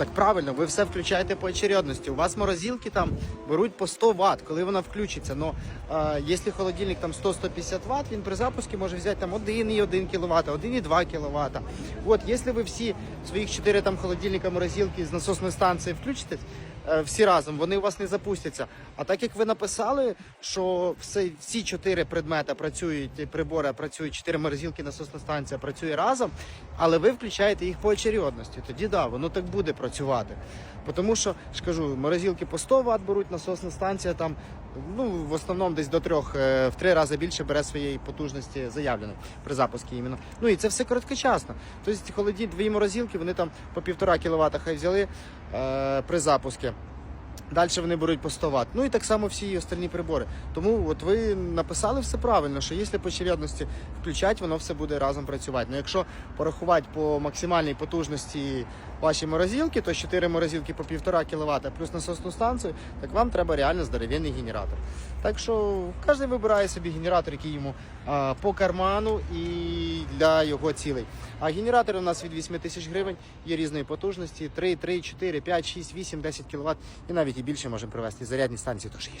так правильно, ви все включаєте по очередності. У вас морозилки там беруть по 100 Вт, коли вона включиться. Но е, якщо холодильник там 100-150 Вт, він при запуску може взяти там 1,1 кВт, 1,2 кВт. От, якщо ви всі своїх 4 там холодильника морозилки з насосної станції включите, всі разом, вони у вас не запустяться. А так як ви написали, що все, всі чотири предмети працюють, прибори працюють, чотири морозилки, насосна станція працює разом, але ви включаєте їх по очередності, тоді да, воно так буде працювати. Тому що ж кажу, морозилки по 100 Вт беруть, насосна станція там ну в основному десь до трьох е, в три рази більше бере своєї потужності заявленої при запуску іменно. Ну і це все короткочасно. Тобто холоді дві морозилки, вони там по півтора кВт хай взяли е, при запуску. Далі вони беруть по 100 Вт. Ну і так само всі остальні прибори. Тому от ви написали все правильно, що якщо по очередності включати, воно все буде разом працювати. Ну якщо порахувати по максимальній потужності ваші морозилки, то 4 морозилки по 1,5 кВт плюс насосну станцію, так вам треба реально здоровенний генератор. Так що кожен вибирає собі генератор, який йому а, по карману і для його цілей. А генератори у нас від 8 тисяч гривень є різної потужності: 3, 3, 4, 5, 6, 8, 10 кВт і навіть і більше можемо привезти. Зарядні станції теж є.